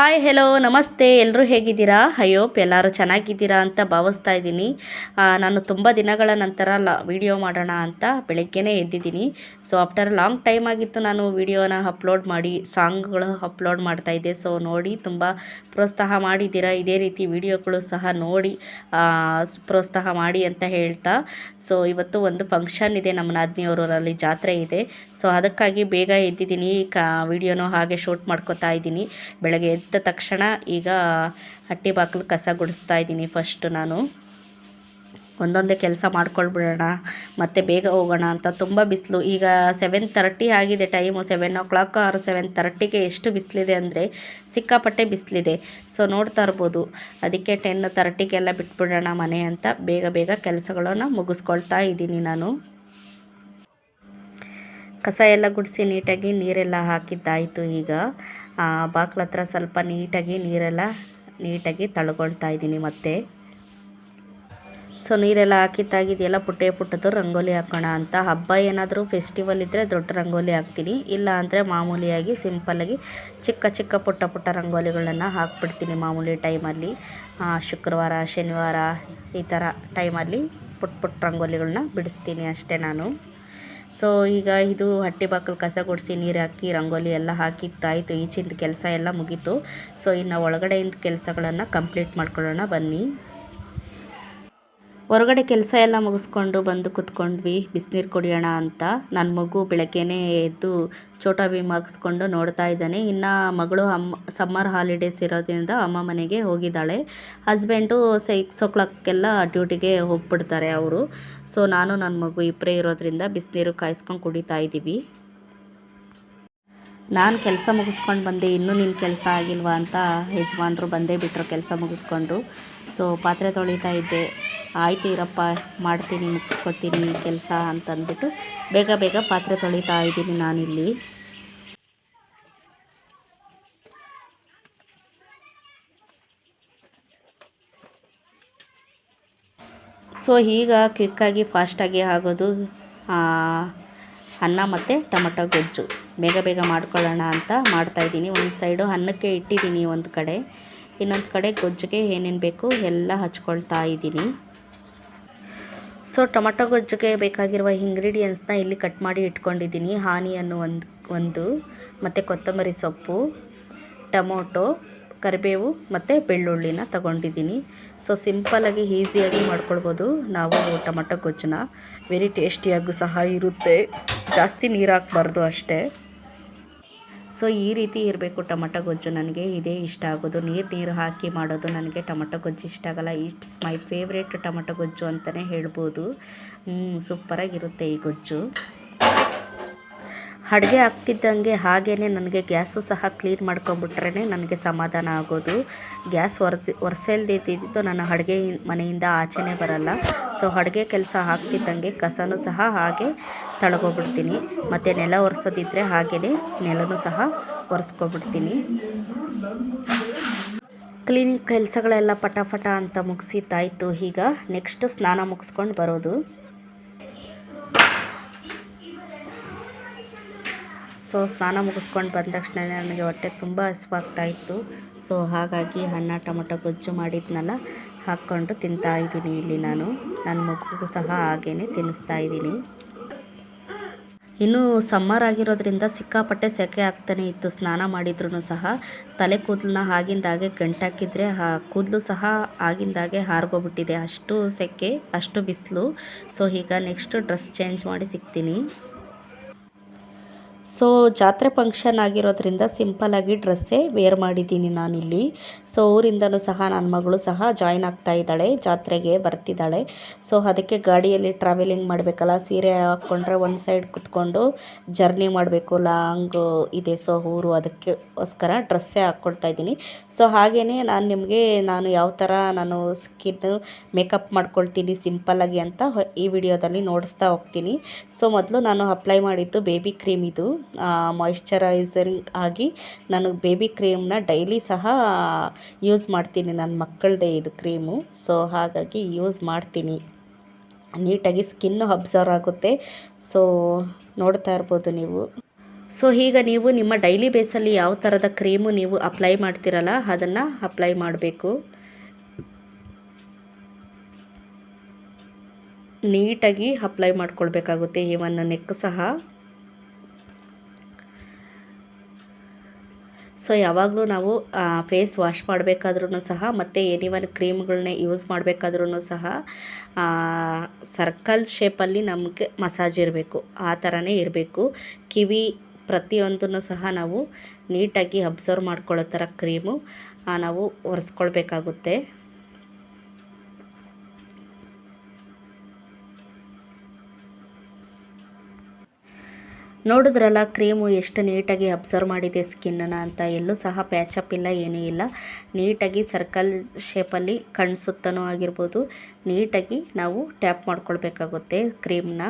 Hi hello ನಮಸ್ತೆ. ಎಲ್ಲರೂ ಹೇಗಿದ್ದೀರಾ? ಅಯ್ಯೋಪ್ ಎಲ್ಲರೂ ಚೆನ್ನಾಗಿದ್ದೀರಾ ಅಂತ ಭಾವಿಸ್ತಾ ಇದ್ದೀನಿ. ನಾನು ತುಂಬ ದಿನಗಳ ನಂತರ ಲ ವೀಡಿಯೋ ಮಾಡೋಣ ಅಂತ ಬೆಳಗ್ಗೆನೇ ಎದ್ದಿದ್ದೀನಿ. ಸೊ ಆಫ್ಟರ್ ಲಾಂಗ್ ಟೈಮ್ ಆಗಿತ್ತು ನಾನು ವೀಡಿಯೋನ ಅಪ್ಲೋಡ್ ಮಾಡಿ ಸಾಂಗ್ಗಳು ಅಪ್ಲೋಡ್ ಮಾಡ್ತಾ ಇದ್ದೆ. ಸೊ ನೋಡಿ, ತುಂಬ ಪ್ರೋತ್ಸಾಹ ಮಾಡಿದ್ದೀರಾ? ಇದೇ ರೀತಿ ವೀಡಿಯೋಗಳು ಸಹ ನೋಡಿ ಪ್ರೋತ್ಸಾಹ ಮಾಡಿ ಅಂತ ಹೇಳ್ತಾ. ಸೊ ಇವತ್ತು ಒಂದು ಫಂಕ್ಷನ್ ಇದೆ ನಮ್ಮ ನಾದಿನಿಯವರಲ್ಲಿ ಜಾತ್ರೆ ಇದೆ. ಸೊ ಅದಕ್ಕಾಗಿ ಬೇಗ ಎದ್ದಿದ್ದೀನಿ. ಕಾ ವಿಡಿಯೋನು ಹಾಗೆ ಶೂಟ್ ಮಾಡ್ಕೋತಾ ಇದ್ದೀನಿ. ಬೆಳಗ್ಗೆ ಎದ್ದ ತಕ್ಷಣ ಈಗ ಹಟ್ಟಿ ಬಾಗಿಲು ಕಸ ಗುಡಿಸ್ತಾ ಇದ್ದೀನಿ ಫಸ್ಟ್ ನಾನು. ಒಂದೊಂದೇ ಕೆಲಸ ಮಾಡ್ಕೊಳ್ಬಿಡೋಣ, ಮತ್ತು ಬೇಗ ಹೋಗೋಣ ಅಂತ ತುಂಬ ಬಿಸಿಲು. ಈಗ ಸೆವೆನ್ ತರ್ಟಿ ಆಗಿದೆ ಟೈಮು ಸೆವೆನ್ ಓ ಕ್ಲಾಕ್ ಆರು ಸೆವೆನ್ ತರ್ಟಿಗೆ ಎಷ್ಟು ಬಿಸಿಲಿದೆ ಅಂದರೆ ಸಿಕ್ಕಾಪಟ್ಟೆ ಬಿಸಿಲಿದೆ. ಸೊ ನೋಡ್ತಾ ಇರ್ಬೋದು. ಅದಕ್ಕೆ ಟೆನ್ ತರ್ಟಿಗೆಲ್ಲ ಬಿಟ್ಬಿಡೋಣ ಮನೆ ಅಂತ ಬೇಗ ಬೇಗ ಕೆಲಸಗಳನ್ನು ಮುಗಿಸ್ಕೊಳ್ತಾ ಇದ್ದೀನಿ ನಾನು. ಕಸ ಎಲ್ಲ ಗುಡಿಸಿ ನೀಟಾಗಿ ನೀರೆಲ್ಲ ಹಾಕಿದ್ದಾಯಿತು ಈಗ. ಬಾಗ್ಲ ಹತ್ರ ಸ್ವಲ್ಪ ನೀಟಾಗಿ ನೀರೆಲ್ಲ ನೀಟಾಗಿ ತಳ್ಕೊಳ್ತಾ ಇದ್ದೀನಿ ಮತ್ತೆ. ಸೊ, ನೀರೆಲ್ಲ ಹಾಕಿದ್ದಾಗಿದೆಯಲ್ಲ ಪುಟ್ಟೆ ಪುಟ್ಟದ್ದು ರಂಗೋಲಿ ಹಾಕೋಣ ಅಂತ. ಹಬ್ಬ ಏನಾದರೂ ಫೆಸ್ಟಿವಲ್ ಇದ್ದರೆ ದೊಡ್ಡ ರಂಗೋಲಿ ಹಾಕ್ತೀನಿ. ಇಲ್ಲ ಅಂದರೆ ಮಾಮೂಲಿಯಾಗಿ ಸಿಂಪಲ್ಲಾಗಿ ಚಿಕ್ಕ ಚಿಕ್ಕ ಪುಟ್ಟ ಪುಟ್ಟ ರಂಗೋಲಿಗಳನ್ನು ಹಾಕ್ಬಿಡ್ತೀನಿ ಮಾಮೂಲಿ ಟೈಮಲ್ಲಿ ಶುಕ್ರವಾರ, ಶನಿವಾರ ಈ ಥರ ಟೈಮಲ್ಲಿ ಪುಟ್ಟ ಪುಟ್ಟ ರಂಗೋಲಿಗಳನ್ನ ಬಿಡಿಸ್ತೀನಿ ಅಷ್ಟೇ ನಾನು. ಸೊ ಈಗ ಇದು ಹಟ್ಟಿ ಬಾಕಲು ಕಸ ಗುಡಿಸಿ ನೀರು ಹಾಕಿ, ರಂಗೋಲಿ ಎಲ್ಲ ಹಾಕಿದ್ದಾಯಿತು ಈಚಿಂದ ಕೆಲಸ ಎಲ್ಲ ಮುಗೀತು. ಸೊ ಇನ್ನು ಒಳಗಡೆಯಿಂದ ಕೆಲಸಗಳನ್ನು ಕಂಪ್ಲೀಟ್ ಮಾಡ್ಕೊಳ್ಳೋಣ ಬನ್ನಿ. ಹೊರಗಡೆ ಕೆಲಸ ಎಲ್ಲ ಮುಗಿಸ್ಕೊಂಡು ಬಂದು ಕುತ್ಕೊಂಡ್ವಿ. ಬಿಸಿನೀರು ಕುಡಿಯೋಣ ಅಂತ. ನನ್ನ ಮಗು ಬೆಳಗ್ಗೆನೇ ಎದ್ದು ಚೋಟಾ ಭೀಮ್ ಹಾಕಿಸ್ಕೊಂಡು ನೋಡ್ತಾ ಇದ್ದಾನೆ. ಇನ್ನು ಮಗಳು ಅಮ್ಮ, ಸಮ್ಮರ್ ಹಾಲಿಡೇಸ್ ಇರೋದ್ರಿಂದ ಅಮ್ಮ ಮನೆಗೆ ಹೋಗಿದ್ದಾಳೆ. ಹಸ್ಬೆಂಡು ಸಿಕ್ಸ್ ಓ ಕ್ಲಾಕ್ಗೆಲ್ಲ ಡ್ಯೂಟಿಗೆ ಹೋಗ್ಬಿಡ್ತಾರೆ ಅವರು. ಸೊ ನಾನು ನನ್ನ ಮಗು ಇಬ್ಬರೇ ಇರೋದ್ರಿಂದ ಬಿಸಿನೀರು ಕಾಯಿಸ್ಕೊಂಡು ಕುಡಿತಾ ಇದ್ದೀವಿ. ನಾನು ಕೆಲಸ ಮುಗಿಸ್ಕೊಂಡು ಬಂದೆ. ಇನ್ನೂ ನಿನ್ನ ಕೆಲಸ ಆಗಿಲ್ವಾ ಅಂತ ಯಜಮಾನ್ರು ಬಂದೇ ಬಿಟ್ಟರು ಕೆಲಸ ಮುಗಿಸ್ಕೊಂಡು. ಸೊ ಪಾತ್ರೆ ತೊಳಿತಾ ಇದ್ದೆ. ಆಯಿತು ಇರಪ್ಪ, ಮಾಡ್ತೀನಿ, ಮುಗಿಸ್ಕೊಡ್ತೀನಿ ಕೆಲಸ ಅಂತಂದ್ಬಿಟ್ಟು ಬೇಗ ಬೇಗ ಪಾತ್ರೆ ತೊಳಿತಾ ಇದ್ದೀನಿ ನಾನಿಲ್ಲಿ. ಸೊ ಈಗ ಕ್ವಿಕ್ಕಾಗಿ ಫಾಸ್ಟಾಗಿ ಆಗೋದು ಅನ್ನ ಮತ್ತು ಟೊಮಟೊ ಗೊಜ್ಜು. ಬೇಗ ಬೇಗ ಮಾಡ್ಕೊಳ್ಳೋಣ ಅಂತ ಮಾಡ್ತಾಯಿದ್ದೀನಿ ಒಂದು ಸೈಡು ಅನ್ನಕ್ಕೆ ಇಟ್ಟಿದ್ದೀನಿ ಒಂದು ಕಡೆ. ಇನ್ನೊಂದು ಕಡೆ ಗೊಜ್ಜಿಗೆ ಏನೇನು ಬೇಕು ಎಲ್ಲ ಹಚ್ಕೊಳ್ತಾ ಇದ್ದೀನಿ. ಸೊ ಟೊಮೊಟೊ ಗೊಜ್ಜಿಗೆ ಬೇಕಾಗಿರುವ ಇಂಗ್ರೀಡಿಯೆಂಟ್ಸ್ನ ಇಲ್ಲಿ ಕಟ್ ಮಾಡಿ ಇಟ್ಕೊಂಡಿದ್ದೀನಿ. ಹಾನಿಯನ್ನು ಒಂದು ಒಂದು, ಮತ್ತು ಕೊತ್ತಂಬರಿ ಸೊಪ್ಪು, ಟೊಮೊಟೊ, ಕರಿಬೇವು, ಮತ್ತು ಬೆಳ್ಳುಳ್ಳಿನ ತಗೊಂಡಿದ್ದೀನಿ. ಸೊ ಸಿಂಪಲಾಗಿ ಈಸಿಯಾಗಿ ಮಾಡ್ಕೊಳ್ಬೋದು ನಾವು ಟೊಮಟೊ ಗೊಜ್ಜನ್ನ. ವೆರಿ ಟೇಸ್ಟಿಯಾಗೂ ಸಹ ಇರುತ್ತೆ. ಜಾಸ್ತಿ ನೀರು ಹಾಕ್ಬಾರ್ದು ಅಷ್ಟೇ. ಸೊ ಈ ರೀತಿ ಇರಬೇಕು ಟೊಮಟೊ ಗೊಜ್ಜು. ನನಗೆ ಇದೇ ಇಷ್ಟ ಆಗೋದು. ನೀರು ನೀರು ಹಾಕಿ ಮಾಡೋದು ನನಗೆ ಟೊಮಟೊ ಗೊಜ್ಜು ಇಷ್ಟ ಆಗಲ್ಲ. ಇಟ್ಸ್ ಮೈ ಫೇವ್ರೇಟ್ ಟೊಮಟೊ ಗೊಜ್ಜು ಅಂತಲೇ ಹೇಳ್ಬೋದು. ಸೂಪರಾಗಿರುತ್ತೆ ಈ ಗೊಜ್ಜು. ಅಡುಗೆ ಆಗ್ತಿದ್ದಂಗೆ ಹಾಗೇ ನನಗೆ ಗ್ಯಾಸು ಸಹ ಕ್ಲೀನ್ ಮಾಡ್ಕೊಂಬಿಟ್ರೇ ನನಗೆ ಸಮಾಧಾನ ಆಗೋದು. ಗ್ಯಾಸ್ ಒರೆದು ಒರೆಸಲ್ದಿದ್ದು ನಾನು ಅಡುಗೆ ಮನೆಯಿಂದ ಆಚೆನೇ ಬರಲ್ಲ. ಸೊ ಅಡುಗೆ ಕೆಲಸ ಆಗ್ತಿದ್ದಂಗೆ ಕಸನೂ ಸಹ ಹಾಗೆ ತಳ್ಕೊಬಿಡ್ತೀನಿ ಮತ್ತು ನೆಲ ಒರೆಸೋದಿದ್ರೆ ಹಾಗೆಯೇ ನೆಲನೂ ಸಹ ಒರೆಸ್ಕೊಬಿಡ್ತೀನಿ. ಕ್ಲೀನಿಂಗ್ ಕೆಲಸಗಳೆಲ್ಲ ಪಟಾಫಟ ಪಟ ಅಂತ ಮುಗಿಸಿದ್ದಾಯಿತು. ಈಗ ನೆಕ್ಸ್ಟ್ ಸ್ನಾನ ಮುಗಿಸ್ಕೊಂಡು ಬರೋದು. ಸೊ ಸ್ನಾನ ಮುಗಿಸ್ಕೊಂಡು ಬಂದ ತಕ್ಷಣ ನನಗೆ ಹೊಟ್ಟೆ ತುಂಬ ಹಸಿವಾಗ್ತಾ ಇತ್ತು. ಸೊ ಹಾಗಾಗಿ ಅನ್ನ, ಟೊಮೊಟೊ ಗೊಜ್ಜು ಮಾಡಿದ್ನಲ್ಲ, ಹಾಕ್ಕೊಂಡು ತಿಂತಾ ಇದ್ದೀನಿ ಇಲ್ಲಿ ನಾನು. ನನ್ನ ಮಗುಗೂ ಸಹ ಹಾಗೇ ತಿನ್ನಿಸ್ತಾ ಇದ್ದೀನಿ. ಇನ್ನೂ ಸಮ್ಮರ್ ಆಗಿರೋದ್ರಿಂದ ಸಿಕ್ಕಾಪಟ್ಟೆ ಸೆಕೆ ಆಗ್ತಾನೆ ಇತ್ತು. ಸ್ನಾನ ಮಾಡಿದ್ರೂ ಸಹ ತಲೆ ಕೂದಲನ್ನ ಆಗಿಂದಾಗೆ ಗಂಟಾಕಿದ್ರೆ ಆ ಕೂದಲು ಸಹ ಆಗಿಂದಾಗೆ ಹಾರ್ಗೋಗ್ಬಿಟ್ಟಿದೆ. ಅಷ್ಟು ಸೆಕೆ, ಅಷ್ಟು ಬಿಸಿಲು. ಸೊ ಈಗ ನೆಕ್ಸ್ಟ್ ಡ್ರೆಸ್ ಚೇಂಜ್ ಮಾಡಿ ಸಿಗ್ತೀನಿ. ಸೊ ಜಾತ್ರೆ ಫಂಕ್ಷನ್ ಆಗಿರೋದ್ರಿಂದ ಸಿಂಪಲ್ಲಾಗಿ ಡ್ರೆಸ್ಸೇ ವೇರ್ ಮಾಡಿದ್ದೀನಿ ನಾನಿಲ್ಲಿ. ಸೊ ಊರಿಂದನೂ ಸಹ ನನ್ನ ಮಗಳು ಸಹ ಜಾಯ್ನ್ ಆಗ್ತಾ ಇದ್ದಾಳೆ, ಜಾತ್ರೆಗೆ ಬರ್ತಿದ್ದಾಳೆ. ಸೊ ಅದಕ್ಕೆ ಗಾಡಿಯಲ್ಲಿ ಟ್ರಾವೆಲಿಂಗ್ ಮಾಡಬೇಕಲ್ಲ, ಸೀರೆ ಹಾಕ್ಕೊಂಡ್ರೆ ಒಂದು ಸೈಡ್ ಕುತ್ಕೊಂಡು ಜರ್ನಿ ಮಾಡಬೇಕು ಲಾಂಗು ಇದೆ. ಸೊ ಊರು ಅದಕ್ಕೋಸ್ಕರ ಡ್ರೆಸ್ಸೇ ಹಾಕ್ಕೊಳ್ತಾ ಇದ್ದೀನಿ. ಸೊ ಹಾಗೇ ನಾನು ನಿಮಗೆ ನಾನು ಯಾವ ಥರ ನಾನು ಸ್ಕಿನ್ ಮೇಕಪ್ ಮಾಡ್ಕೊಳ್ತೀನಿ ಸಿಂಪಲ್ಲಾಗಿ ಅಂತ ಈ ವಿಡಿಯೋದಲ್ಲಿ ನೋಡಿಸ್ತಾ ಹೋಗ್ತೀನಿ. ಸೊ ಮೊದಲು ನಾನು ಅಪ್ಲೈ ಮಾಡಿದ್ದು ಬೇಬಿ ಕ್ರೀಮ್ ಇದು. ಮಾಯಿಶ್ಚರೈಸರಿಂಗ್ ಆಗಿ ನಾನು ಬೇಬಿ ಕ್ರೀಮ್ನ ಡೈಲಿ ಸಹ ಯೂಸ್ ಮಾಡ್ತೀನಿ ನನ್ನ ಮಕ್ಕಳದೇ ಇದು ಕ್ರೀಮು ಸೊ ಹಾಗಾಗಿ ಯೂಸ್ ಮಾಡ್ತೀನಿ. ನೀಟಾಗಿ ಸ್ಕಿನ್ನು ಅಬ್ಸರ್ವ್ ಆಗುತ್ತೆ. ಸೊ ನೋಡ್ತಾ ಇರ್ಬೋದು ನೀವು. ಸೊ ಈಗ ನೀವು ನಿಮ್ಮ ಡೈಲಿ ಬೇಸಲ್ಲಿ ಯಾವ ಥರದ ಕ್ರೀಮು ನೀವು ಅಪ್ಲೈ ಮಾಡ್ತಿರಲ್ಲ, ಅದನ್ನು ಅಪ್ಲೈ ಮಾಡಬೇಕು. ನೀಟಾಗಿ ಅಪ್ಲೈ ಮಾಡ್ಕೊಳ್ಬೇಕಾಗುತ್ತೆ ಇವನ್ ನೆಕ್ ಸಹ. ಸೊ ಯಾವಾಗಲೂ ನಾವು ಫೇಸ್ ವಾಶ್ ಮಾಡಬೇಕಾದ್ರೂ ಸಹ, ಮತ್ತು ಏನಿವನ್ ಕ್ರೀಮ್ಗಳನ್ನೇ ಯೂಸ್ ಮಾಡಬೇಕಾದ್ರೂ ಸಹ ಸರ್ಕಲ್ ಶೇಪಲ್ಲಿ ನಮಗೆ ಮಸಾಜ್ ಇರಬೇಕು. ಆ ಥರನೇ ಇರಬೇಕು. ಕಿವಿ ಪ್ರತಿಯೊಂದನ್ನು ಸಹ ನಾವು ನೀಟಾಗಿ ಅಬ್ಸರ್ವ್ ಮಾಡ್ಕೊಳ್ಳೋ ಥರ ಕ್ರೀಮು ನಾವು ಒರೆಸ್ಕೊಳ್ಬೇಕಾಗುತ್ತೆ. ನೋಡಿದ್ರಲ್ಲ, ಕ್ರೀಮು ಎಷ್ಟು ನೀಟಾಗಿ ಅಬ್ಸರ್ವ್ ಮಾಡಿದೆ ಸ್ಕಿನ್ನನ್ನು ಅಂತ. ಎಲ್ಲೂ ಸಹ ಪ್ಯಾಚಪ್ ಇಲ್ಲ, ಏನೂ ಇಲ್ಲ. ನೀಟಾಗಿ ಸರ್ಕಲ್ ಶೇಪಲ್ಲಿ ಕಣ್ಣು ಸುತ್ತನೂ ಆಗಿರ್ಬೋದು. ನೀಟಾಗಿ ನಾವು ಟ್ಯಾಪ್ ಮಾಡ್ಕೊಳ್ಬೇಕಾಗುತ್ತೆ ಕ್ರೀಮ್ನ.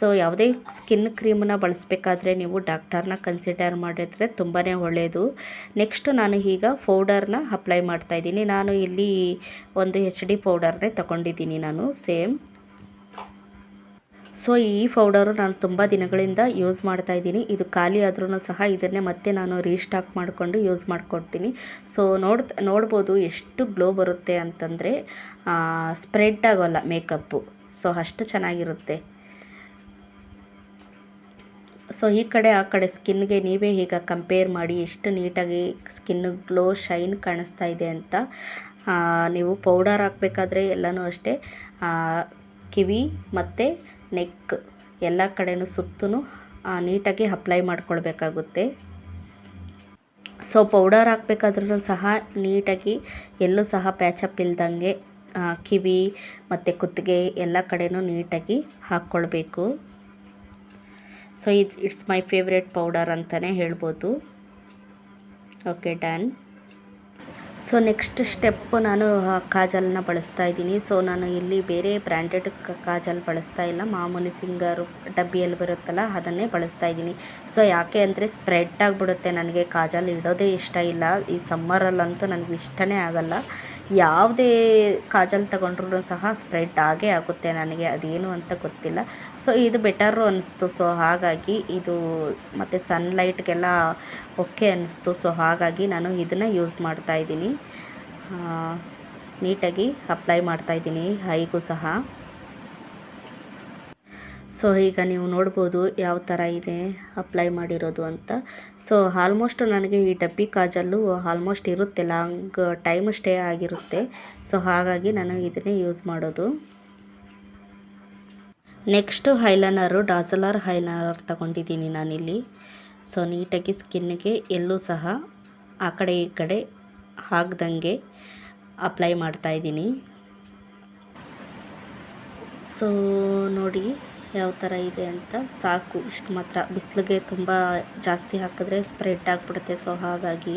ಸೊ, ಯಾವುದೇ ಸ್ಕಿನ್ ಕ್ರೀಮನ್ನ ಬಳಸಬೇಕಾದ್ರೆ ನೀವು ಡಾಕ್ಟರ್ನ ಕನ್ಸಿಡರ್ ಮಾಡಿದರೆ ತುಂಬಾ ಒಳ್ಳೆಯದು ನೆಕ್ಸ್ಟು ನಾನು ಈಗ ಪೌಡರ್ನ ಅಪ್ಲೈ ಮಾಡ್ತಾಯಿದ್ದೀನಿ ನಾನು ಇಲ್ಲಿ ಒಂದು ಎಚ್ ಡಿ ಪೌಡರ್ನೇ ತಗೊಂಡಿದ್ದೀನಿ ನಾನು, ಸೇಮ್. ಸೊ ಈ ಪೌಡರು ನಾನು ತುಂಬ ದಿನಗಳಿಂದ ಯೂಸ್ ಮಾಡ್ತಾ ಇದ್ದೀನಿ. ಇದು ಖಾಲಿ ಆದ್ರೂ ಸಹ ಇದನ್ನೇ ಮತ್ತೆ ನಾನು ರೀಸ್ಟಾಕ್ ಮಾಡಿಕೊಂಡು ಯೂಸ್ ಮಾಡ್ಕೊಡ್ತೀನಿ. ಸೊ ನೋಡ್, ನೋಡ್ಬೋದು ಎಷ್ಟು ಗ್ಲೋ ಬರುತ್ತೆ ಅಂತಂದರೆ ಸ್ಪ್ರೆಡ್ ಆಗೋಲ್ಲ ಮೇಕಪ್ಪು ಸೊ ಅಷ್ಟು ಚೆನ್ನಾಗಿರುತ್ತೆ. ಸೊ ಈ ಕಡೆ, ಆ ಕಡೆ ಸ್ಕಿನ್ಗೆ ನೀವೇ ಈಗ ಕಂಪೇರ್ ಮಾಡಿ ಎಷ್ಟು ನೀಟಾಗಿ ಸ್ಕಿನ್ ಗ್ಲೋ ಶೈನ್ ಕಾಣಿಸ್ತಾ ಇದೆ ಅಂತ. ನೀವು ಪೌಡರ್ ಹಾಕಬೇಕಾದ್ರೆ ಎಲ್ಲನೂ ಅಷ್ಟೇ. ಕಿವಿ ಮತ್ತು ನೆಕ್ ಎಲ್ಲ ಕಡೆಯೂ ಸುತ್ತೂ ನೀಟಾಗಿ ಅಪ್ಲೈ ಮಾಡ್ಕೊಳ್ಬೇಕಾಗುತ್ತೆ. ಸೊ, ಪೌಡರ್ ಹಾಕ್ಬೇಕಾದ್ರೂ ಸಹ ನೀಟಾಗಿ ಎಲ್ಲೂ ಸಹ ಪ್ಯಾಚಪ್ ಇಲ್ದಂಗೆ ಕಿವಿ ಮತ್ತು ಕುತ್ತಿಗೆ ಎಲ್ಲ ಕಡೆಯೂ ನೀಟಾಗಿ ಹಾಕ್ಕೊಳ್ಬೇಕು. ಸೊ, ಇದು, ಇಟ್ಸ್ ಮೈ ಫೇವ್ರೆಟ್ ಪೌಡರ್ ಅಂತಲೇ ಹೇಳ್ಬೋದು. Okay, done. So next step ನಾನು ಕಾಜಲ್ನ ಬಳಸ್ತಾ ಇದ್ದೀನಿ. ಸೊ ನಾನು ಇಲ್ಲಿ ಬೇರೆ ಬ್ರ್ಯಾಂಡೆಡ್ ಕಾಜಲ್ ಬಳಸ್ತಾ ಇಲ್ಲ. ಮಾಮೂಲಿ ಸಿಂಗರು ಡಬ್ಬಿಯಲ್ಲಿ ಬರುತ್ತಲ್ಲ, ಅದನ್ನೇ ಬಳಸ್ತಾ ಇದ್ದೀನಿ. ಸೊ ಯಾಕೆ ಅಂದರೆ ಸ್ಪ್ರೆಡ್ ಆಗಿಬಿಡುತ್ತೆ. ನನಗೆ ಕಾಜಲ್ ಇಡೋದೇ ಇಷ್ಟ ಇಲ್ಲ. ಈ ಸಮ್ಮರಲ್ಲಂತೂ ನನಗೆ ಇಷ್ಟನೇ ಆಗಲ್ಲ. ಯಾವುದೇ ಕಾಜಲ್ ತಗೊಂಡ್ರೂ ಸಹ ಸ್ಪ್ರೆಡ್ ಆಗೇ ಆಗುತ್ತೆ ನನಗೆ, ಅದೇನು ಅಂತ ಗೊತ್ತಿಲ್ಲ. ಸೊ ಇದು ಬೆಟರು ಅನ್ನಿಸ್ತು ಸೊ ಹಾಗಾಗಿ ಇದು ಮತ್ತು ಸನ್ಲೈಟ್ಗೆಲ್ಲ ಓಕೆ ಅನ್ನಿಸ್ತು ಸೊ ಹಾಗಾಗಿ ನಾನು ಇದನ್ನು ಯೂಸ್ ಮಾಡ್ತಾಯಿದ್ದೀನಿ ನೀಟಾಗಿ ಅಪ್ಲೈ ಮಾಡ್ತಾಯಿದ್ದೀನಿ ಹೈಗೂ ಸಹ. ಸೊ ಈಗ ನೀವು ನೋಡ್ಬೋದು ಯಾವ ಥರ ಇದೆ ಅಪ್ಲೈ ಮಾಡಿರೋದು ಅಂತ. ಸೊ ಆಲ್ಮೋಸ್ಟ್ ನನಗೆ ಈ ಡಬ್ಬಿ ಕಾಜಲ್ಲೂ ಆಲ್ಮೋಸ್ಟ್ ಇರುತ್ತೆ ಲಾಂಗ್ ಟೈಮ್ ಸ್ಟೇ ಆಗಿರುತ್ತೆ. ಸೊ ಹಾಗಾಗಿ ನಾನು ಇದನ್ನೇ ಯೂಸ್ ಮಾಡೋದು. ನೆಕ್ಸ್ಟು ಹೈಲೈನರು ಡಾಸಲರ್ ಹೈಲೈನರ್ ತಗೊಂಡಿದ್ದೀನಿ ನಾನಿಲ್ಲಿ. ಸೊ ನೀಟಾಗಿ ಸ್ಕಿನ್ಗೆ ಎಲ್ಲೂ ಸಹ ಆ ಕಡೆ ಈ ಕಡೆ ಹಾಕ್ದಂಗೆ ಅಪ್ಲೈ ಮಾಡ್ತಾಯಿದ್ದೀನಿ ಸೊ ನೋಡಿ. ಯಾವ ಥರ ಇದೆ ಅಂತ ಸಾಕು. ಇಷ್ಟು ಮಾತ್ರ. ಬಿಸಿಲಿಗೆ ತುಂಬ ಜಾಸ್ತಿ ಹಾಕಿದ್ರೆ ಸ್ಪ್ರೆಡ್ ಆಗಿಬಿಡುತ್ತೆ. ಸೊ ಹಾಗಾಗಿ.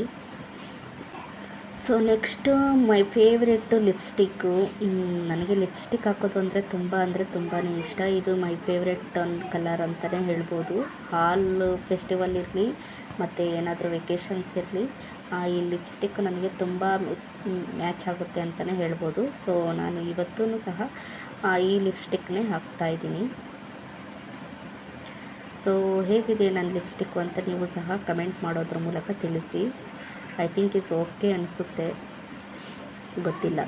So next my favourite lipstick ನನಗೆ ಲಿಪ್ಸ್ಟಿಕ್ ಹಾಕೋದು ಅಂದರೆ ತುಂಬ ಅಂದರೆ ತುಂಬಾ ಇಷ್ಟ. ಇದು ಮೈ ಫೇವ್ರೆಟ್ ಕಲರ್ ಅಂತಲೇ ಹೇಳ್ಬೋದು. ಹಾಲ್ ಫೆಸ್ಟಿವಲ್ ಇರಲಿ, ಮತ್ತು ಏನಾದರೂ ವೆಕೇಷನ್ಸ್ ಇರಲಿ ಈ ಲಿಪ್ಸ್ಟಿಕ್ ನನಗೆ ತುಂಬ ಮ್ಯಾಚ್ ಆಗುತ್ತೆ ಅಂತಲೇ ಹೇಳ್ಬೋದು. ಸೊ ನಾನು ಇವತ್ತೂ ಸಹ ಈ ಲಿಪ್ಸ್ಟಿಕ್ನೇ ಹಾಕ್ತಾಯಿದ್ದೀನಿ ಸೊ ಹೇಗಿದೆ ನನ್ನ ಲಿಪ್ಸ್ಟಿಕ್ಕು ಅಂತ ನೀವು ಸಹ ಕಮೆಂಟ್ ಮಾಡೋದ್ರ ಮೂಲಕ ತಿಳಿಸಿ. ಐ ಥಿಂಕ್ ಇಸ್ ಓಕೆ ಅನಿಸುತ್ತೆ. ಗೊತ್ತಿಲ್ಲ.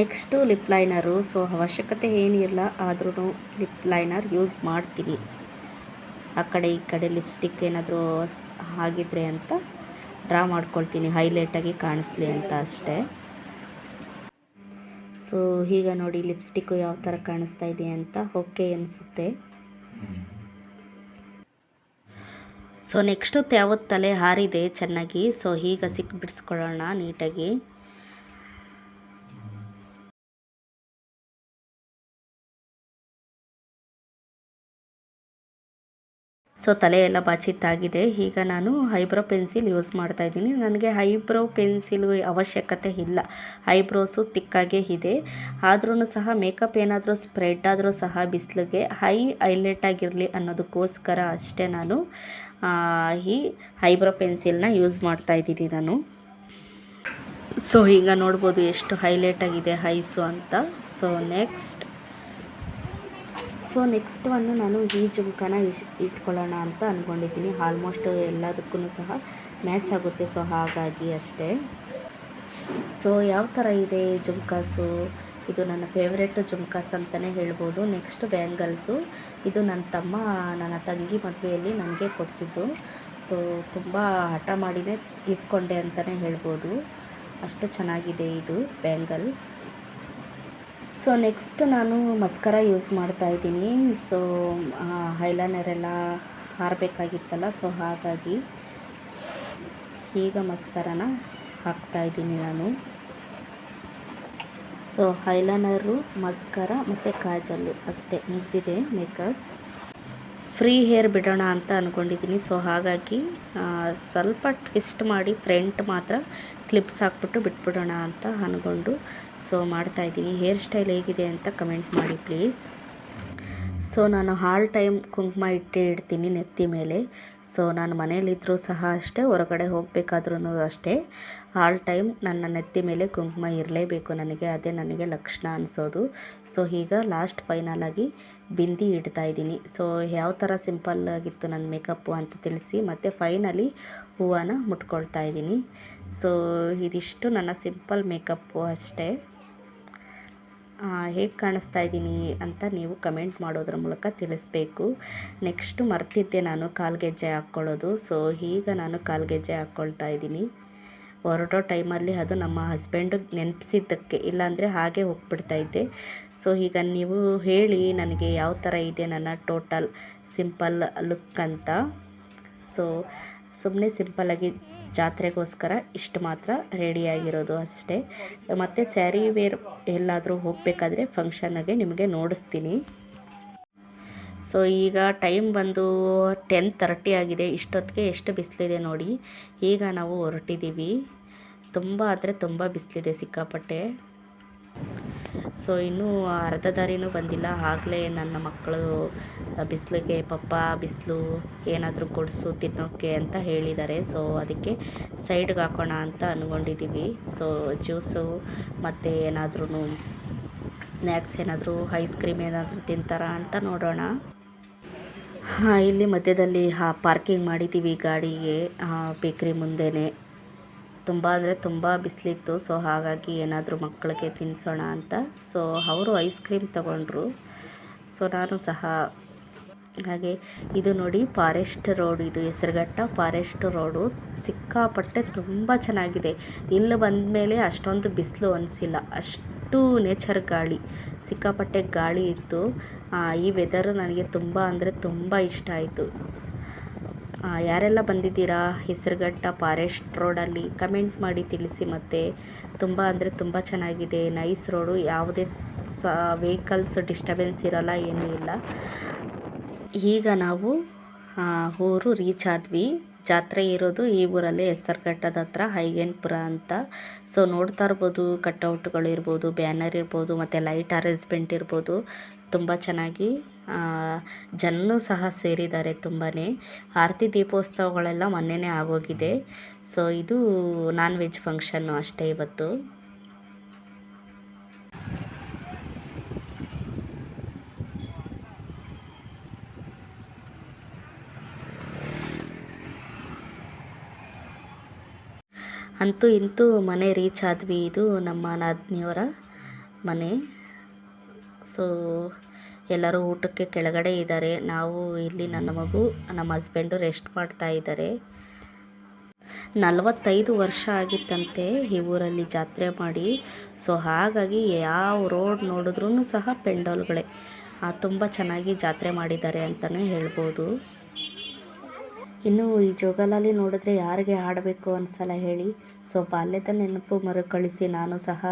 ನೆಕ್ಸ್ಟು ಲಿಪ್ ಲೈನರು ಸೊ ಅವಶ್ಯಕತೆ ಏನಿಲ್ಲ ಆದ್ರೂ ಲಿಪ್ ಲೈನರ್ ಯೂಸ್ ಮಾಡ್ತೀನಿ. ಆ ಕಡೆ, ಈ ಕಡೆ ಲಿಪ್ಸ್ಟಿಕ್ ಏನಾದರೂ ಆಗಿದ್ರೆ ಅಂತ ಡ್ರಾ ಮಾಡ್ಕೊಳ್ತೀನಿ ಹೈಲೈಟಾಗಿ ಕಾಣಿಸ್ಲಿ ಅಂತ ಅಷ್ಟೇ. ಸೊ ಈಗ ನೋಡಿ, ಲಿಪ್ಸ್ಟಿಕ್ಕು ಯಾವ ಥರ ಕಾಣಿಸ್ತಾ ಇದೆ ಅಂತ ಓಕೆ ಅನಿಸುತ್ತೆ. ಸೊ, ನೆಕ್ಸ್ಟು ಯಾವತ್ತು ತಲೆ ಹಾರಿದೆ ಚೆನ್ನಾಗಿ, ಸೊ ಈಗ ಸಿಕ್ಕಿ ಬಿಡಿಸ್ಕೊಳ್ಳೋಣ ನೀಟಾಗಿ. ಸೊ ತಲೆಯೆಲ್ಲ ಬಾಚಿತ್ತಾಗಿದೆ. ಈಗ ನಾನು ಐಬ್ರೋ ಪೆನ್ಸಿಲ್ ಯೂಸ್ ಮಾಡ್ತಾ ಇದ್ದೀನಿ. ನನಗೆ ಐಬ್ರೋ ಪೆನ್ಸಿಲ್ ಅವಶ್ಯಕತೆ ಇಲ್ಲ. ಐಬ್ರೋಸು ತಿಕ್ಕಾಗೇ ಇದೆ. ಆದ್ರೂ ಸಹ ಮೇಕಪ್ ಏನಾದರೂ ಸ್ಪ್ರೆಡ್ ಆದರೂ ಸಹ ಬಿಸಿಲಿಗೆ ಹೈ ಹೈಲೈಟ್ ಆಗಿರಲಿ ಅನ್ನೋದಕ್ಕೋಸ್ಕರ ಅಷ್ಟೇ ನಾನು ಈ ಐಬ್ರೋ ಪೆನ್ಸಿಲ್ನ ಯೂಸ್ ಮಾಡ್ತಾ ಇದ್ದೀನಿ ನಾನು. ಸೊ ಈಗ ನೋಡ್ಬೋದು ಎಷ್ಟು ಹೈಲೈಟ್ ಆಗಿದೆ ಹೈಸು ಅಂತ. ಸೊ ನೆಕ್ಸ್ಟ್ ಸೊ ನೆಕ್ಸ್ಟ್ ಒಂದು ನಾನು ಈ ಜುಮ್ಕನ ಇಟ್ಕೊಳ್ಳೋಣ ಅಂತ ಅಂದ್ಕೊಂಡಿದ್ದೀನಿ ಆಲ್ಮೋಸ್ಟ್ ಎಲ್ಲದಕ್ಕೂ ಸಹ ಮ್ಯಾಚ್ ಆಗುತ್ತೆ. ಸೊ ಹಾಗಾಗಿ ಅಷ್ಟೇ. ಸೊ ಯಾವ ಥರ ಇದೆ ಜುಮ್ಕಾಸು? ಇದು ನನ್ನ ಫೇವ್ರೆಟ್ ಜುಮ್ಕಾಸ್ ಅಂತಲೇ ಹೇಳ್ಬೋದು. ನೆಕ್ಸ್ಟ್ ಬ್ಯಾಂಗಲ್ಸು ಇದು ನನ್ನ ತಮ್ಮ, ನನ್ನ ತಂಗಿ ಮದುವೆಯಲ್ಲಿ ನನಗೆ ಕೊಡಿಸಿದ್ದು. ಸೊ ತುಂಬ ಹಠ ಮಾಡಿನೇ ಇಸ್ಕೊಂಡೆ ಅಂತಲೇ ಹೇಳ್ಬೋದು. ಅಷ್ಟು ಚೆನ್ನಾಗಿದೆ ಇದು ಬ್ಯಾಂಗಲ್ಸ್ ಸೊ ನೆಕ್ಸ್ಟ್ ನಾನು ಮಸ್ಕರ ಯೂಸ್ ಮಾಡ್ತಾ ಇದ್ದೀನಿ. ಸೊ ಹೈಲೈನರ್ ಎಲ್ಲ ಹಾರಬೇಕಾಗಿತ್ತಲ್ಲ ಸೊ ಹಾಗಾಗಿ ಈಗ ಮಸ್ಕರನ ಹಾಕ್ತಾ ಇದ್ದೀನಿ ನಾನು. ಸೊ ಹೈಲೈನರು ಮಸ್ಕರ ಮತ್ತು ಕಾಜಲ್ಲು ಅಷ್ಟೇ. ಮುಗ್ದಿದೆ ಮೇಕಪ್ ಫ್ರೀ ಹೇರ್ ಬಿಡೋಣ ಅಂತ ಅಂದ್ಕೊಂಡಿದ್ದೀನಿ ಸೊ ಹಾಗಾಗಿ ಸ್ವಲ್ಪ ಟ್ವಿಸ್ಟ್ ಮಾಡಿ ಫ್ರಂಟ್ ಮಾತ್ರ ಕ್ಲಿಪ್ಸ್ ಹಾಕ್ಬಿಟ್ಟು ಬಿಟ್ಬಿಡೋಣ ಅಂತ ಅಂದ್ಕೊಂಡು ಸೊ ಮಾಡ್ತಾಯಿದ್ದೀನಿ ಹೇರ್ ಸ್ಟೈಲ್ ಹೇಗಿದೆ ಅಂತ ಕಮೆಂಟ್ ಮಾಡಿ ಪ್ಲೀಸ್ ಸೊ ನಾನು ಹಾಲ್ ಟೈಮ್ ಕುಂಕುಮ ಇಟ್ಟೇ ಇಡ್ತೀನಿ ನೆತ್ತಿ ಮೇಲೆ. ಸೊ ನಾನು ಮನೇಲಿದ್ದರೂ ಸಹ ಅಷ್ಟೇ, ಹೊರಗಡೆ ಹೋಗಬೇಕಾದ್ರೂ ಅಷ್ಟೇ ಹಾಲ್ ಟೈಮ್ ನನ್ನ ನೆತ್ತಿ ಮೇಲೆ ಕುಂಕುಮ ಇರಲೇಬೇಕು ನನಗೆ. ಅದೇ ನನಗೆ ಲಕ್ಷಣ ಅನಿಸೋದು. ಸೊ ಈಗ ಲಾಸ್ಟ್ ಫೈನಲ್ ಆಗಿ ಬಿಂದಿ ಇಡ್ತಾ ಇದ್ದೀನಿ. ಸೊ ಯಾವ ಥರ ಸಿಂಪಲ್ ಆಗಿತ್ತು ನನ್ನ ಮೇಕಪ್ಪು ಅಂತ ತಿಳಿಸಿ, ಮತ್ತು ಫೈನಲಿ ಹೂವನ ಮುಟ್ಕೊಳ್ತಾ ಇದ್ದೀನಿ. ಸೊ ಇದಿಷ್ಟು ನನ್ನ ಸಿಂಪಲ್ ಮೇಕಪ್ಪು ಅಷ್ಟೇ. ಹೇಗೆ ಕಾಣಿಸ್ತಾ ಇದ್ದೀನಿ ಅಂತ ನೀವು ಕಮೆಂಟ್ ಮಾಡೋದ್ರ ಮೂಲಕ ತಿಳಿಸ್ಬೇಕು. ನೆಕ್ಸ್ಟು ಮರ್ತಿದ್ದೆ ನಾನು ಕಾಲ್ಗೆಜ್ಜೆ ಹಾಕ್ಕೊಳ್ಳೋದು. ಸೊ ಈಗ ನಾನು ಕಾಲ್ಗೆಜ್ಜೆ ಹಾಕ್ಕೊಳ್ತಾ ಇದ್ದೀನಿ. ಹೊರಡೋ ಟೈಮಲ್ಲಿ ಅದು ನಮ್ಮ ಹಸ್ಬೆಂಡು ನೆನಪಿಸಿದ್ದಕ್ಕೆ, ಇಲ್ಲಾಂದರೆ ಹಾಗೆ ಹೋಗ್ಬಿಡ್ತಾ ಇದ್ದೆ. ಸೊ ಈಗ ನೀವು ಹೇಳಿ ನನಗೆ ಯಾವ ಥರ ಇದೆ ನನ್ನ ಟೋಟಲ್ ಸಿಂಪಲ್ ಲುಕ್ ಅಂತ. ಸೊ ಸುಮ್ಮನೆ ಸಿಂಪಲ್ಲಾಗಿ ಜಾತ್ರೆಗೋಸ್ಕರ ಇಷ್ಟು ಮಾತ್ರ ರೆಡಿಯಾಗಿರೋದು ಅಷ್ಟೇ. ಮತ್ತು ಸ್ಯಾರಿ ವೇರ್ ಎಲ್ಲಾದರೂ ಹೋಗಬೇಕಾದ್ರೆ ಫಂಕ್ಷನ್ನಾಗೆ ನಿಮಗೆ ನೋಡಿಸ್ತೀನಿ. ಸೊ ಈಗ ಟೈಮ್ ಬಂದು ಟೆನ್ ತರ್ಟಿ ಆಗಿದೆ. ಇಷ್ಟೊತ್ತಿಗೆ ಎಷ್ಟು ಬಿಸಿಲಿದೆ ನೋಡಿ. ಈಗ ನಾವು ಹೊರಟಿದ್ದೀವಿ. ತುಂಬ ಆದರೆ ತುಂಬ ಬಿಸಿಲಿದೆ ಸಿಕ್ಕಾಪಟ್ಟೆ. ಸೊ ಇನ್ನೂ ಅರ್ಧ ದಾರಿನೂ ಬಂದಿಲ್ಲ. ಆಗಲೇ ನನ್ನ ಮಕ್ಕಳು ಬಿಸಿಲಿಗೆ ಪಪ್ಪ, ಬಿಸಿಲು ಏನಾದರೂ ಕೊಡಿಸು ತಿನ್ನೋಕ್ಕೆ ಅಂತ ಹೇಳಿದ್ದಾರೆ. ಸೊ ಅದಕ್ಕೆ ಸೈಡ್ಗೆ ಹಾಕೋಣ ಅಂತ ಅಂದ್ಕೊಂಡಿದ್ದೀವಿ ಸೊ ಜ್ಯೂಸು ಮತ್ತು ಏನಾದ್ರೂ ಸ್ನ್ಯಾಕ್ಸ್ ಏನಾದರೂ, ಐಸ್ ಕ್ರೀಮ್ ಏನಾದರೂ ತಿಂತಾರಾ ಅಂತ ನೋಡೋಣ. ಇಲ್ಲಿ ಮಧ್ಯದಲ್ಲಿ, ಹಾ, ಪಾರ್ಕಿಂಗ್ ಮಾಡಿದ್ದೀವಿ ಗಾಡಿಗೆ ಬೇಕ್ರಿ ಮುಂದೆನೇ. ತುಂಬ ಅಂದರೆ ತುಂಬ ಬಿಸಿಲಿತ್ತು. ಸೊ, ಹಾಗಾಗಿ ಏನಾದರೂ ಮಕ್ಕಳಿಗೆ ತಿನ್ನಿಸೋಣ ಅಂತ. ಸೊ, ಅವರು ಐಸ್ ಕ್ರೀಮ್ ತಗೊಂಡ್ರು. ಸೊ, ನಾನು ಸಹ ಹಾಗೆ ಇದು ನೋಡಿ, ಫಾರೆಸ್ಟ್ ರೋಡ್ ಇದು ಹೆಸರುಘಟ್ಟ ಫಾರೆಸ್ಟ್ ರೋಡು. ಸಿಕ್ಕಾಪಟ್ಟೆ ತುಂಬ ಚೆನ್ನಾಗಿದೆ. ಇಲ್ಲಿ ಬಂದ ಮೇಲೆ ಅಷ್ಟೊಂದು ಬಿಸಿಲು ಅನಿಸಿಲ್ಲ. ಅಷ್ಟು ನೇಚರ್ ಗಾಳಿ, ಸಿಕ್ಕಾಪಟ್ಟೆ ಗಾಳಿ ಇತ್ತು. ಈ ವೆದರು ನನಗೆ ತುಂಬ ಅಂದರೆ ತುಂಬ ಇಷ್ಟ ಆಯಿತು. ಯಾರೆಲ್ಲ ಬಂದಿದ್ದೀರಾ? ಹೆಸರುಘಟ್ಟ, ಫಾರೆಸ್ಟ್ ರೋಡಲ್ಲಿ ಕಮೆಂಟ್ ಮಾಡಿ ತಿಳಿಸಿ ಮತ್ತು. ತುಂಬ ಅಂದರೆ ತುಂಬ ಚೆನ್ನಾಗಿದೆ. Nice road. ಯಾವುದೇ ಸ, ವೆಹಿಕಲ್ಸ್ ಡಿಸ್ಟಬೆನ್ಸ್ ಇರೋಲ್ಲ, ಏನೂ ಇಲ್ಲ. ಈಗ ನಾವು ಊರು ರೀಚ್ ಆದ್ವಿ. ಜಾತ್ರೆ ಇರೋದು ಈ ಊರಲ್ಲಿ ಹೆಸರುಘಟ್ಟದ ಹತ್ರ, ಹೈಗೇನ್ಪುರ ಅಂತ. ಸೊ ನೋಡ್ತಾ ಇರ್ಬೋದು ಕಟ್ಔಟ್ಗಳು ಇರ್ಬೋದು, ಬ್ಯಾನರ್ ಇರ್ಬೋದು, ಮತ್ತು ಲೈಟ್ ಅರೇಂಜ್ಮೆಂಟ್ ಇರ್ಬೋದು. ತುಂಬ ಚೆನ್ನಾಗಿ ಜನರು ಸಹ ಸೇರಿದ್ದಾರೆ ತುಂಬಾ ಆರತಿ ದೀಪೋತ್ಸವಗಳೆಲ್ಲ ಮೊನ್ನೆನೇ ಆಗೋಗಿದೆ. ಸೊ ಇದು ನಾನ್ ವೆಜ್ ಫಂಕ್ಷನ್ನು ಅಷ್ಟೇ ಇವತ್ತು. ಅಂತೂ ಇಂತೂ ಮನೆ ರೀಚ್ ಆದ್ವಿ. ಇದು ನಮ್ಮ ನಾದಿನಿಯವರ ಮನೆ. ಸೊ, ಎಲ್ಲರೂ ಊಟಕ್ಕೆ ಕೆಳಗಡೆ ಇದ್ದಾರೆ. ನಾವು ಇಲ್ಲಿ ನನ್ನ ಮಗು, ನಮ್ಮ ಹಸ್ಬೆಂಡು ರೆಸ್ಟ್ ಮಾಡ್ತಾ ಇದ್ದಾರೆ. ನಲವತ್ತೈದು ವರ್ಷ ಆಗಿತ್ತಂತೆ ಈ ಊರಲ್ಲಿ ಜಾತ್ರೆ ಮಾಡಿ. ಸೊ, ಹಾಗಾಗಿ ಯಾವ ರೋಡ್ ನೋಡಿದ್ರೂ ಸಹ ಪೆಂಡಾಲ್ಗಳೇ. ತುಂಬ ಚೆನ್ನಾಗಿ ಜಾತ್ರೆ ಮಾಡಿದ್ದಾರೆ ಅಂತಲೇ ಹೇಳ್ಬೋದು. ಇನ್ನು ಈ ಜೋಗಲಾಲಿ ನೋಡಿದ್ರೆ ಯಾರಿಗೆ ಆಡಬೇಕು ಅನ್ಸಲ್ಲ ಹೇಳಿ. ಸೊ, ಬಾಲ್ಯದ ನೆನಪು ಮರುಕಳಿಸಿ ನಾನು ಸಹ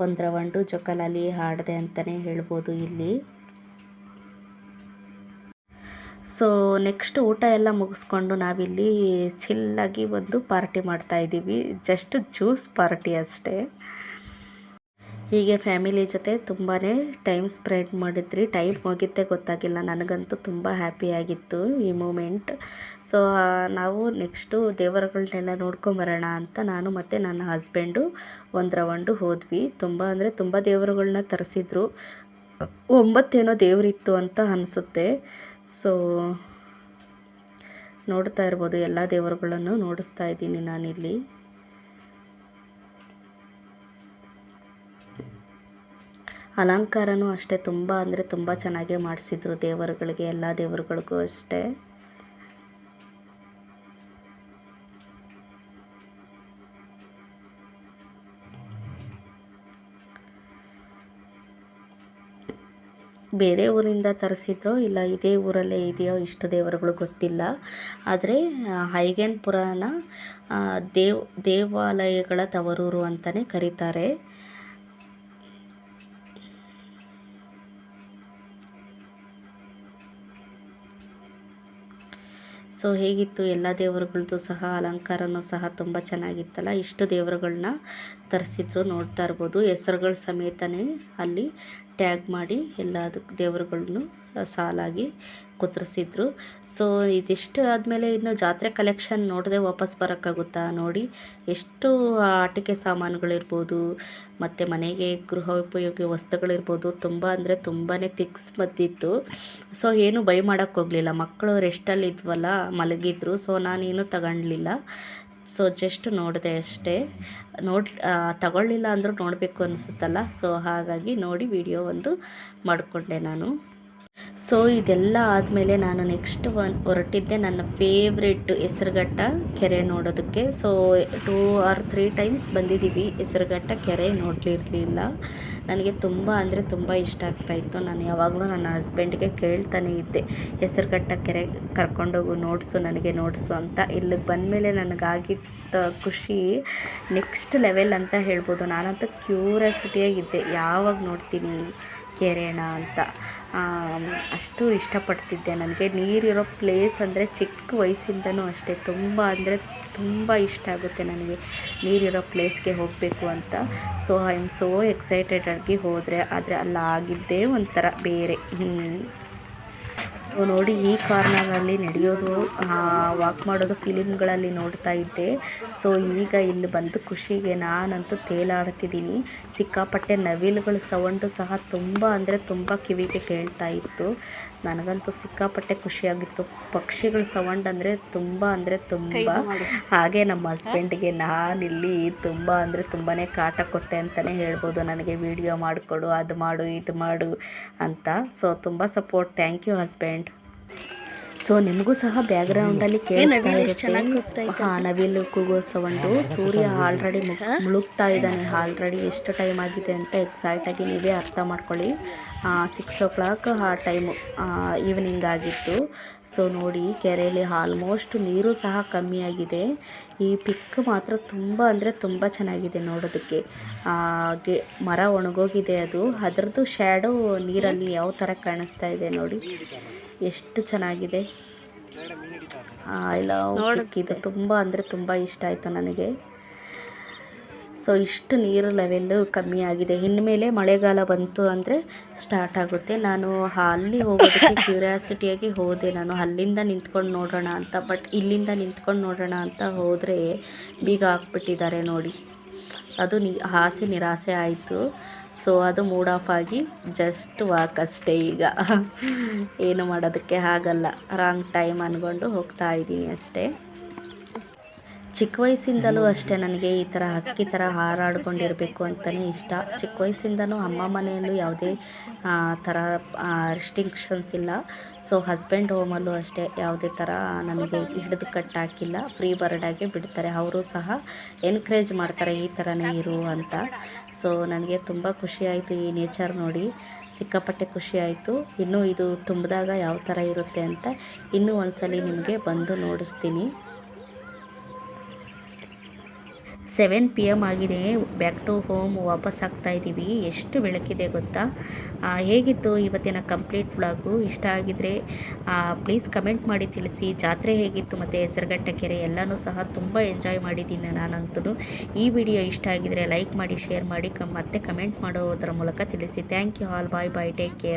ಒಂದು ಜೋಗಲಾಲಿ ಹಾಡಿದೆ ಅಂತಲೇ ಹೇಳ್ಬೋದು ಇಲ್ಲಿ. ಸೊ, ನೆಕ್ಸ್ಟ್ ಊಟ ಎಲ್ಲ ಮುಗಿಸ್ಕೊಂಡು ನಾವಿಲ್ಲಿ ಚಿಲ್ಲಾಗಿ ಒಂದು ಪಾರ್ಟಿ ಮಾಡ್ತಾ ಇದ್ದೀವಿ. ಜಸ್ಟ್ ಜ್ಯೂಸ್ ಪಾರ್ಟಿ ಅಷ್ಟೇ. ಹೀಗೆ ಫ್ಯಾಮಿಲಿ ಜೊತೆ ತುಂಬಾ ಟೈಮ್ ಸ್ಪ್ರೆಂಡ್ ಮಾಡಿದ್ರಿ. ಟೈಮ್ ಹೋಗಿದ್ದೇ ಗೊತ್ತಾಗಿಲ್ಲ. ನನಗಂತೂ ತುಂಬ ಹ್ಯಾಪಿಯಾಗಿತ್ತು ಈ ಮೂಮೆಂಟ್ ಸೊ ನಾವು ನೆಕ್ಸ್ಟು ದೇವರುಗಳನ್ನೆಲ್ಲ ನೋಡ್ಕೊಂಬರೋಣ ಅಂತ ನಾನು ಮತ್ತು ನನ್ನ ಹಸ್ಬೆಂಡು ಒಂದು ರೌಂಡು ಹೋದ್ವಿ. ತುಂಬ ಅಂದರೆ ತುಂಬ ದೇವರುಗಳನ್ನ ತರಿಸಿದ್ರು. ಒಂಬತ್ತೇನೋ ದೇವರಿತ್ತು ಅಂತ ಅನಿಸುತ್ತೆ. ಸೊ ನೋಡ್ತಾ ಇರ್ಬೋದು. ಎಲ್ಲ ದೇವರುಗಳನ್ನು ನೋಡಿಸ್ತಾ ಇದ್ದೀನಿ ನಾನಿಲ್ಲಿ. ಅಲಂಕಾರನೂ ಅಷ್ಟೇ ತುಂಬ ಅಂದರೆ ತುಂಬ ಚೆನ್ನಾಗೇ ಮಾಡಿಸಿದ್ರು ದೇವರುಗಳಿಗೆ, ಎಲ್ಲ ದೇವರುಗಳಿಗೂ ಅಷ್ಟೇ. ಬೇರೆ ಊರಿಂದ ತರಿಸಿದ್ರೋ ಇಲ್ಲ ಇದೇ ಊರಲ್ಲೇ ಇದೆಯೋ ಇಷ್ಟು ದೇವರುಗಳು ಗೊತ್ತಿಲ್ಲ. ಆದರೆ ಹೈಗೆನ್ಪುರನ ದೇವ್, ದೇವಾಲಯಗಳ ತವರೂರು ಅಂತಲೇ ಕರೀತಾರೆ. ಸೊ ಹೇಗಿತ್ತು ಎಲ್ಲ ದೇವರುಗಳದ್ದು ಸಹ ಅಲಂಕಾರನೂ ಸಹ ತುಂಬ ಚೆನ್ನಾಗಿತ್ತಲ್ಲ. ಇಷ್ಟು ದೇವರುಗಳನ್ನ ತರಿಸಿದ್ರು, ನೋಡ್ತಾ ಇರ್ಬೋದು. ಹೆಸರುಗಳ ಸಮೇತನೇ ಅಲ್ಲಿ ಟ್ಯಾಗ್ ಮಾಡಿ ಎಲ್ಲ ದೇವರುಗಳನ್ನು ಸಾಲಾಗಿ ಕುತ್ತರಿಸಿದ್ರು ಸೊ ಇದಿಷ್ಟು ಆದಮೇಲೆ ಇನ್ನು ಜಾತ್ರೆ ಕಲೆಕ್ಷನ್ ನೋಡದೆ ವಾಪಸ್ ಬರೋಕ್ಕಾಗುತ್ತಾ ನೋಡಿ. ಎಷ್ಟು ಆಟಿಕೆ ಸಾಮಾನುಗಳಿರ್ಬೋದು, ಮತ್ತು ಮನೆಗೆ ಗೃಹೋಪಯೋಗಿ ವಸ್ತುಗಳಿರ್ಬೋದು, ತುಂಬ ಅಂದರೆ ತುಂಬಾ ತಿಕ್ಸ್ ಬಂದಿತ್ತು ಸೊ ಏನು ಬೈ ಮಾಡೋಕ್ಕೆ ಹೋಗಲಿಲ್ಲ. ಮಕ್ಕಳು ರೆಸ್ಟಲ್ಲಿ ಇದ್ವಲ್ಲ, ಮಲಗಿದ್ರು. ಸೊ ನಾನೇನು ತಗೊಳ್ಲಿಲ್ಲ ಸೊ ಜಸ್ಟ್ ನೋಡಿದೆ ಅಷ್ಟೇ. ನೋಡಿ ತಗೊಳ್ಳಿಲ್ಲ ಅಂದರೂ ನೋಡಬೇಕು ಅನಿಸುತ್ತಲ್ಲ. ಸೊ ಹಾಗಾಗಿ ನೋಡಿ ವಿಡಿಯೋ ಒಂದು ಮಾಡಿಕೊಂಡೆ ನಾನು. ಸೊ ಇದೆಲ್ಲ ಆದಮೇಲೆ ನಾನು ನೆಕ್ಸ್ಟ್ ಒನ್ ಹೊರಟಿದ್ದೆ ನನ್ನ ಫೇವ್ರೆಟ್ ಹೆಸರುಘಟ್ಟ ಕೆರೆ ನೋಡೋದಕ್ಕೆ. So two or three times ಬಂದಿದ್ದೀವಿ, ಹೆಸರುಘಟ್ಟ ಕೆರೆ ನೋಡಲಿರಲಿಲ್ಲ. ನನಗೆ ತುಂಬ ಅಂದರೆ ತುಂಬ ಇಷ್ಟ ಆಗ್ತಾಯಿತ್ತು ನಾನು ಯಾವಾಗಲೂ ನನ್ನ ಹಸ್ಬೆಂಡ್ಗೆ ಕೇಳ್ತಾನೆ ಇದ್ದೆ, ಹೆಸರುಘಟ್ಟ ಕೆರೆ ಕರ್ಕೊಂಡೋಗು, ನೋಡಿಸು, ನನಗೆ ನೋಡಿಸು ಅಂತ. ಇಲ್ಲಿಗೆ ಬಂದಮೇಲೆ ನನಗಾಗಿದ್ದ ಖುಷಿ ನೆಕ್ಸ್ಟ್ ಲೆವೆಲ್ ಅಂತ ಹೇಳ್ಬೋದು. ನಾನಂತೂ ಕ್ಯೂರಿಯಾಸಿಟಿಯಾಗಿದ್ದೆ ಯಾವಾಗ ನೋಡ್ತೀನಿ? ಕೆರೆನ ಅಂತ. ಅಷ್ಟು ಇಷ್ಟಪಡ್ತಿದ್ದೆ ನನಗೆ. ನೀರಿರೋ ಪ್ಲೇಸ್ ಅಂದರೆ ಚಿಕ್ಕ ವಯಸ್ಸಿಂದನೂ ಅಷ್ಟೇ. ತುಂಬ ಅಂದರೆ ತುಂಬ ಇಷ್ಟ ಆಗುತ್ತೆ ನನಗೆ ನೀರಿರೋ ಪ್ಲೇಸ್ಗೆ ಹೋಗಬೇಕು ಅಂತ. So I am so excited ಆಗಿ ಹೋದರೆ. ಆದರೆ ಅಲ್ಲಾಗಿದ್ದೇ ಒಂಥರ ಬೇರೆ. ನೋಡಿ ಈ ಕಾರ್ನರಲ್ಲಿ ನಡೆಯೋದು ವಾಕ್ ಮಾಡೋದು ಫಿಲಿಮ್ಗಳಲ್ಲಿ ನೋಡ್ತಾ ಇದ್ದೆ. ಸೊ ಈಗ ಇಲ್ಲಿ ಬಂದು ಖುಷಿಗೆ ನಾನಂತೂ ತೇಲಾಡ್ತಿದ್ದೀನಿ. ಸಿಕ್ಕಾಪಟ್ಟೆ ನವಿಲುಗಳ, ಸೌಂಡು ಸಹ ತುಂಬ, ಅಂದರೆ ತುಂಬ ಕಿವಿಗೆ ಕೇಳ್ತಾ ಇತ್ತು. ನನಗಂತೂ ಸಿಕ್ಕಾಪಟ್ಟೆ ಖುಷಿಯಾಗಿತ್ತು. ಪಕ್ಷಿಗಳ ಸೌಂಡ್ ಅಂದರೆ ತುಂಬ ಅಂದರೆ ತುಂಬ. ಹಾಗೆ ನಮ್ಮ ಹಸ್ಬೆಂಡ್ಗೆ ನಾನಿಲ್ಲಿ ತುಂಬ ಅಂದರೆ ತುಂಬಾ ಕಾಟ ಕೊಟ್ಟೆ ಅಂತಲೇ ಹೇಳ್ಬೋದು. ನನಗೆ ವಿಡಿಯೋ ಮಾಡಿಕೊಡು ಅದು ಮಾಡು ಇದು ಮಾಡು ಅಂತ. ಸೊ ತುಂಬ support. Thank you husband. So ನಿಮಗೂ ಸಹ ಬ್ಯಾಕ್ಗ್ರೌಂಡಲ್ಲಿ ಕೇಳಿಸ್ತಾ ಇರುತ್ತೆ. ಹಾಂ ನವಿಲು ಕೂಗೋ ಸೌಂಡು ಸೂರ್ಯ ಆಲ್ರೆಡಿ ಮುಳುಗ್ತಾ ಇದ್ದಾನೆ. ಆಲ್ರೆಡಿ ಎಷ್ಟು ಟೈಮ್ ಆಗಿದೆ ಅಂತ ಎಕ್ಸಾಕ್ಟಾಗಿ ನೀವೇ ಅರ್ಥ ಮಾಡ್ಕೊಳ್ಳಿ. ಸಿಕ್ಸ್ ಓ ಕ್ಲಾಕ್ ಆ ಟೈಮು ಈವ್ನಿಂಗ್ ಆಗಿತ್ತು. ಸೊ ನೋಡಿ ಕೆರೆಯಲ್ಲಿ ಆಲ್ಮೋಸ್ಟ್ ನೀರು ಸಹ ಕಮ್ಮಿಯಾಗಿದೆ ಈ ಪಿಕ್ ಮಾತ್ರ ತುಂಬ ಅಂದರೆ ತುಂಬ ಚೆನ್ನಾಗಿದೆ ನೋಡೋದಕ್ಕೆ. ಗೆ ಮರ ಒಣಗೋಗಿದೆ ಅದು. ಅದರದ್ದು ಶ್ಯಾಡೋ ನೀರಲ್ಲಿ ಯಾವ ಥರ ಕಾಣಿಸ್ತಾ ಇದೆ ನೋಡಿ. ಎಷ್ಟು ಚೆನ್ನಾಗಿದೆ. ಇಲ್ಲ ಇದು ತುಂಬ ಅಂದರೆ ತುಂಬ ಇಷ್ಟ ಆಯಿತು ನನಗೆ. ಸೊ ಇಷ್ಟು ನೀರು ಲೆವೆಲ್ಲು ಕಮ್ಮಿ ಆಗಿದೆ. ಇನ್ಮೇಲೆ ಮಳೆಗಾಲ ಬಂತು ಅಂದರೆ ಸ್ಟಾರ್ಟ್ ಆಗುತ್ತೆ. ನಾನು ಅಲ್ಲಿ ಹೋಗೋದಕ್ಕೆ ಕ್ಯೂರಿಯಾಸಿಟಿಯಾಗಿ ಹೋದೆ. ನಾನು ಅಲ್ಲಿಂದ ನಿಂತ್ಕೊಂಡು ನೋಡೋಣ ಅಂತ ಬಟ್ ಇಲ್ಲಿಂದ ನಿಂತ್ಕೊಂಡು ನೋಡೋಣ ಅಂತ ಹೋದರೆ ಬೀಗ ಹಾಕ್ಬಿಟ್ಟಿದ್ದಾರೆ ನೋಡಿ. ಅದು ನಿ ಆಸೆ ನಿರಾಸೆ ಆಯಿತು. ಸೊ ಅದು ಮೂಡ್ ಆಫ್ ಆಗಿ ಜಸ್ಟ್ ವಾಕ್ ಅಷ್ಟೇ ಈಗ. ಏನು ಮಾಡೋದಕ್ಕೆ ಆಗಲ್ಲ. ರಾಂಗ್ ಟೈಮ್ ಅಂದ್ಕೊಂಡು ಹೋಗ್ತಾ ಇದ್ದೀನಿ ಅಷ್ಟೇ. ಚಿಕ್ಕ ವಯಸ್ಸಿಂದಲೂ ಅಷ್ಟೇ ನನಗೆ ಈ ಥರ ಹಕ್ಕಿ ಥರ ಹಾರಾಡ್ಕೊಂಡಿರಬೇಕು ಅಂತಲೇ ಇಷ್ಟ. ಚಿಕ್ಕ ವಯಸ್ಸಿಂದಲೂ ಅಮ್ಮ ಮನೆಯಲ್ಲೂ ಯಾವುದೇ ಥರ ರಿಸ್ಟ್ರಿಕ್ಷನ್ಸ್ ಇಲ್ಲ. ಸೊ ಹಸ್ಬೆಂಡ್ ಹೋಮಲ್ಲೂ ಅಷ್ಟೇ ಯಾವುದೇ ಥರ ನನಗೆ ಹಿಡಿದು ಕಟ್ಟಾಕಿಲ್ಲ. ಫ್ರೀ ಬರ್ಡಾಗೆ ಬಿಡ್ತಾರೆ. ಅವರು ಸಹ ಎನ್ಕರೇಜ್ ಮಾಡ್ತಾರೆ ಈ ಥರನೇ ಇರು ಅಂತ. ಸೊ ನನಗೆ ತುಂಬ ಖುಷಿಯಾಯಿತು ಈ ನೇಚರ್ ನೋಡಿ. ಸಿಕ್ಕಾಪಟ್ಟೆ ಖುಷಿ ಆಯಿತು. ಇನ್ನೂ ಇದು ತುಂಬಿದಾಗ ಯಾವ ಥರ ಇರುತ್ತೆ ಅಂತ ಇನ್ನೂ ಒಂದ್ಸಲಿ ನಿಮಗೆ ಬಂದು ನೋಡಿಸ್ತೀನಿ. ಸೆವೆನ್ ಪಿ ಎಂ ಆಗಿದೆ. ಬ್ಯಾಕ್ ಟು ಹೋಮ್ ವಾಪಸ್ ಆಗ್ತಾ ಇದ್ದೀವಿ ಎಷ್ಟು ಬೆಳಕಿದೆ ಗೊತ್ತಾ? ಹೇಗಿತ್ತು ಇವತ್ತಿನ ಕಂಪ್ಲೀಟ್ ವ್ಲಾಗು ಇಷ್ಟ ಆಗಿದರೆ ಪ್ಲೀಸ್ ಕಮೆಂಟ್ ಮಾಡಿ ತಿಳಿಸಿ. ಜಾತ್ರೆ ಹೇಗಿತ್ತು ಮತ್ತು ಹೆಸರುಘಟ್ಟ ಕೆರೆ ಎಲ್ಲನೂ ಸಹ ತುಂಬ ಎಂಜಾಯ್ ಮಾಡಿದ್ದೀನಿ ನಾನಂತೂ. ಈ ವಿಡಿಯೋ ಇಷ್ಟ ಆಗಿದರೆ ಲೈಕ್ ಮಾಡಿ ಶೇರ್ ಮಾಡಿ, ಕಮ್, ಮತ್ತೆ ಕಮೆಂಟ್ ಮಾಡೋದರ ಮೂಲಕ ತಿಳಿಸಿ. Thank you all bye bye take care